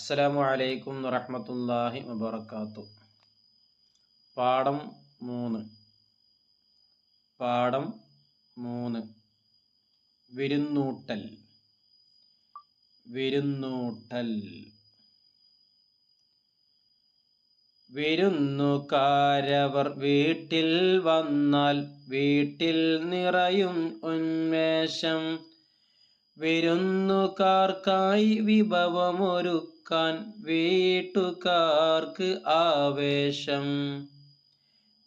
അസ്സലാമു അലൈക്കും വറഹ്മത്തുള്ളാഹി വബർക്കാത്തു പാഠം മൂന്ന്. പാഠം മൂന്ന്. വിരുന്നൂട്ടൽ. വിരുന്നൂട്ടൽ. വിരുന്നുകാരവർ വീട്ടിൽ വന്നാൽ വീട്ടിൽ നിറയും ഉന്മേഷം. വിരുന്നുകാർക്കായി വിഭവമൊരുക്കാൻ വീട്ടുകാർക്ക് ആവേശം.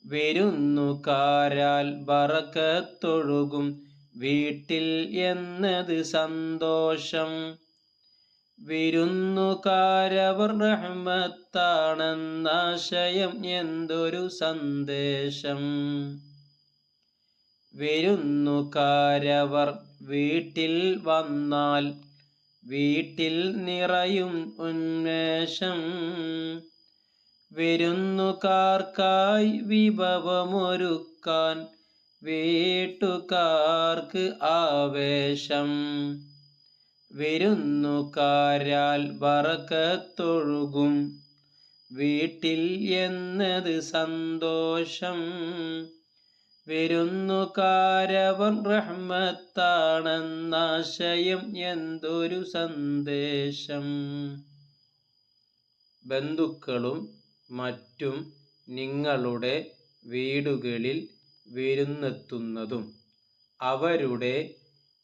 വിരുന്നുകാരാൽ ബറക്കത്തൊഴുകും വീട്ടിൽ എന്നത് സന്തോഷം. വിരുന്നുകാരവർ റഹ്മത്താണെന്നാശയം എന്തൊരു സന്ദേശം. വിരുന്നുകാരവർ വീട്ടിൽ വന്നാൽ വീട്ടിൽ നിറയും ഉന്മേഷം. വിരുന്നുകാർക്കായി വിഭവമൊരുക്കാൻ വീട്ടുകാർക്ക് ആവേശം. വിരുന്നുകാരാൽ വറക്കത്തൊഴുകും. വീട്ടിൽ എന്നത് സന്തോഷം. വിരുന്നുകാരവൻ റഹ്മത്താണെന്നാശയം എന്തൊരു സന്ദേശം? ബന്ധുക്കളും മറ്റും നിങ്ങളുടെ വീടുകളിൽ വിരുന്നെത്തുന്നതും അവരുടെ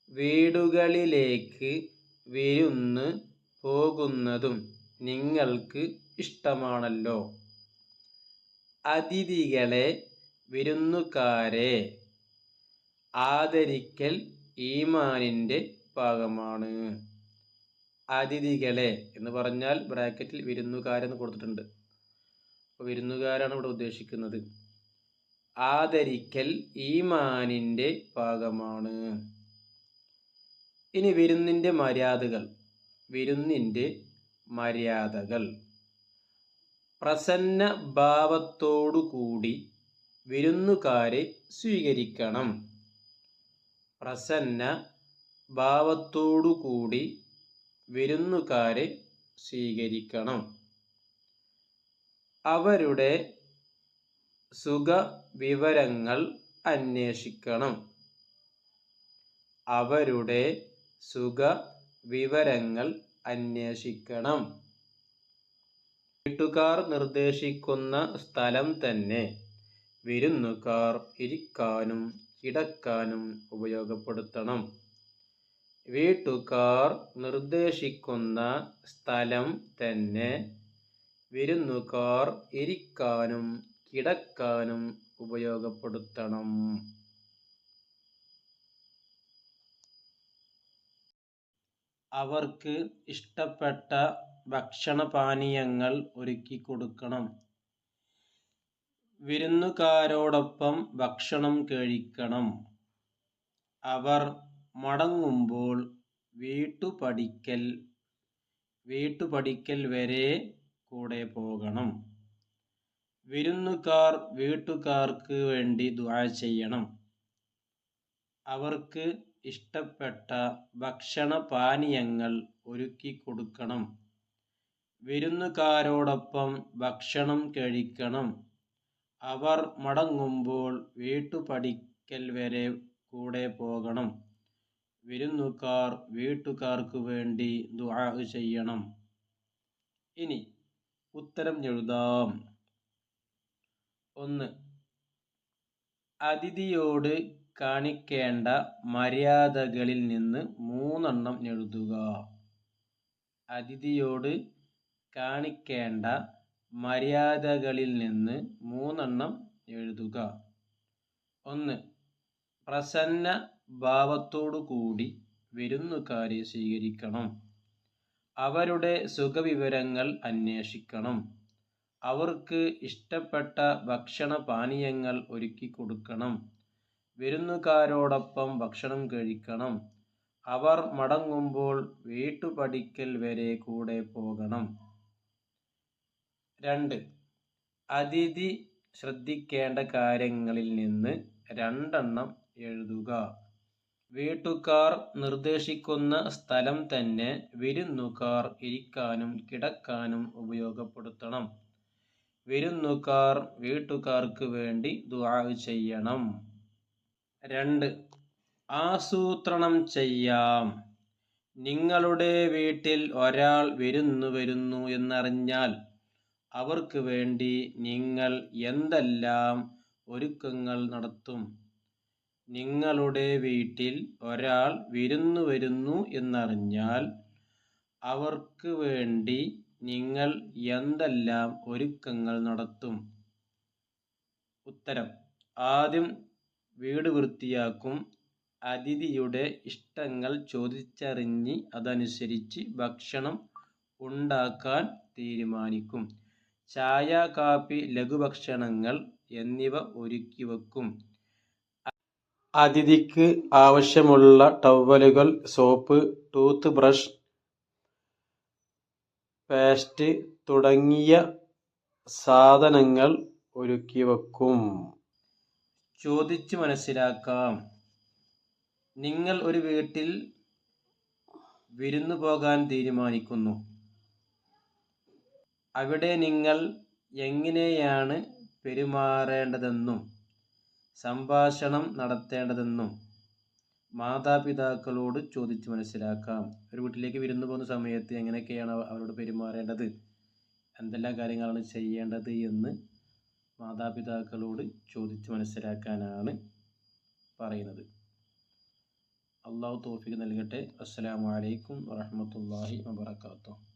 വീടുകളിലേക്ക് വിരുന്ന് പോകുന്നതും നിങ്ങൾക്ക് ഇഷ്ടമാണല്ലോ. അതിഥികളെ വിരുന്നുകാരെ ആദരിക്കൽ ഈമാനിന്റെ ഭാഗമാണ്. അതിഥികളെ എന്ന് പറഞ്ഞാൽ ബ്രാക്കറ്റിൽ വിരുന്നുകാരെന്ന് കൊടുത്തിട്ടുണ്ട്. അപ്പോൾ വിരുന്നുകാരാണ് ഇവിടെ ഉദ്ദേശിക്കുന്നത്. ആദരിക്കൽ ഈമാനിന്റെ ഭാഗമാണ്. ഇനി വിരുന്നിന്റെ മര്യാദകൾ. വിരുന്നിന്റെ മര്യാദകൾ. പ്രസന്ന ഭാവത്തോടുകൂടി വിരുന്നുകാരെ സ്വീകരിക്കണം. പ്രസന്ന ഭാവത്തോടുകൂടി വിരുന്നുകാരെ സ്വീകരിക്കണം. അവരുടെ സുഖ വിവരങ്ങൾ അന്വേഷിക്കണം. അവരുടെ സുഖ വിവരങ്ങൾ അന്വേഷിക്കണം. വീട്ടുകാർ നിർദ്ദേശിക്കുന്ന സ്ഥലം തന്നെ വിരുന്നുകാർ ഇരിക്കാനും കിടക്കാനും ഉപയോഗപ്പെടുത്തണം. വീട്ടുകാർ നിർദ്ദേശിക്കുന്ന സ്ഥലം തന്നെ വിരുന്നുകാർ ഇരിക്കാനും കിടക്കാനും ഉപയോഗപ്പെടുത്തണം. അവർക്ക് ഇഷ്ടപ്പെട്ട ഭക്ഷണപാനീയങ്ങൾ ഒരുക്കി കൊടുക്കണം വിരുന്നുകാരോടൊപ്പം ഭക്ഷണം കഴിക്കണം. അവർ മടങ്ങുമ്പോൾ വീട്ടുപടിക്കൽ വീട്ടുപടിക്കൽ വരെ കൂടെ പോകണം. വിരുന്നുകാർ വീട്ടുകാർക്ക് വേണ്ടി ദുആ ചെയ്യണം. അവർക്ക് ഇഷ്ടപ്പെട്ട ഭക്ഷണ പാനീയങ്ങൾ ഒരുക്കി കൊടുക്കണം. വിരുന്നുകാരോടൊപ്പം ഭക്ഷണം കഴിക്കണം. അവർ മടങ്ങുമ്പോൾ വീട്ടുപടിക്കൽ വരെ കൂടെ പോകണം. വിരുന്നുകാർ വീട്ടുകാർക്ക് വേണ്ടി ദുആ ചെയ്യണം. ഇനി ഉത്തരം എഴുതാം. ഒന്ന് അതിഥിയോട് കാണിക്കേണ്ട മര്യാദകളിൽ നിന്ന് മൂന്നെണ്ണം എഴുതുക. അതിഥിയോട് കാണിക്കേണ്ട മര്യാദകളിൽ നിന്ന് മൂന്നെണ്ണം എഴുതുക. ഒന്ന് പ്രസന്ന ഭാവത്തോടു കൂടി വിരുന്നുകാരെ സ്വീകരിക്കണം. അവരുടെ സുഖവിവരങ്ങൾ അന്വേഷിക്കണം. അവർക്ക് ഇഷ്ടപ്പെട്ട ഭക്ഷണ പാനീയങ്ങൾ ഒരുക്കി കൊടുക്കണം. വിരുന്നുകാരോടൊപ്പം ഭക്ഷണം കഴിക്കണം. അവർ മടങ്ങുമ്പോൾ വീട്ടുപടിക്കൽ വരെ കൂടെ പോകണം. രണ്ട്. അതിഥി ശ്രദ്ധിക്കേണ്ട കാര്യങ്ങളിൽ നിന്ന് രണ്ടെണ്ണം എഴുതുക. വീട്ടുകാർ നിർദ്ദേശിക്കുന്ന സ്ഥലം തന്നെ വിരുന്നുകാർ ഇരിക്കാനും കിടക്കാനും ഉപയോഗപ്പെടുത്തണം. വിരുന്നുകാർ വീട്ടുകാർക്ക് വേണ്ടി ദുആ ചെയ്യണം. രണ്ട്. ആസൂത്രണം ചെയ്യാം. നിങ്ങളുടെ വീട്ടിൽ ഒരാൾ വിരുന്നു വരുന്നു എന്നറിഞ്ഞാൽ അവർക്ക് വേണ്ടി നിങ്ങൾ എന്തെല്ലാം ഒരുക്കങ്ങൾ നടത്തും? നിങ്ങളുടെ വീട്ടിൽ ഒരാൾ വിരുന്നു വരുന്നു എന്നറിഞ്ഞാൽ അവർക്ക് വേണ്ടി നിങ്ങൾ എന്തെല്ലാം ഒരുക്കങ്ങൾ നടത്തും? ഉത്തരം. ആദ്യം വീട് വൃത്തിയാക്കും. അതിഥിയുടെ ഇഷ്ടങ്ങൾ ചോദിച്ചറിഞ്ഞ് അതനുസരിച്ച് ഭക്ഷണം ഉണ്ടാക്കാൻ തീരുമാനിക്കും. ചായ കാപ്പി ലഘുഭക്ഷണങ്ങൾ എന്നിവ ഒരുക്കി വെക്കും. അതിഥിക്ക് ആവശ്യമുള്ള ടവലുകൾ സോപ്പ് ടൂത്ത് ബ്രഷ് പേസ്റ്റ് തുടങ്ങിയ സാധനങ്ങൾ ഒരുക്കി വെക്കും. ചോദിച്ചു മനസ്സിലാക്കാം. നിങ്ങൾ ഒരു വീട്ടിൽ വിരുന്നു പോകാൻ തീരുമാനിക്കുന്നു. അവിടെ നിങ്ങൾ എങ്ങനെയാണ് പെരുമാറേണ്ടതെന്നും സംഭാഷണം നടത്തേണ്ടതെന്നും മാതാപിതാക്കളോട് ചോദിച്ച് മനസ്സിലാക്കാം. ഒരു വീട്ടിലേക്ക് വിരുന്നു പോകുന്ന സമയത്ത് എങ്ങനെയൊക്കെയാണ് അവരോട് പെരുമാറേണ്ടത്? എന്തെല്ലാം കാര്യങ്ങളാണ് ചെയ്യേണ്ടത് എന്ന് മാതാപിതാക്കളോട് ചോദിച്ച് മനസ്സിലാക്കാനാണ് പറയുന്നത്. അള്ളാഹു തോഫിക്ക് നൽകട്ടെ. അസ്സാം അലൈക്കും വാഹമത്തല്ലാഹി വബർക്കാത്തു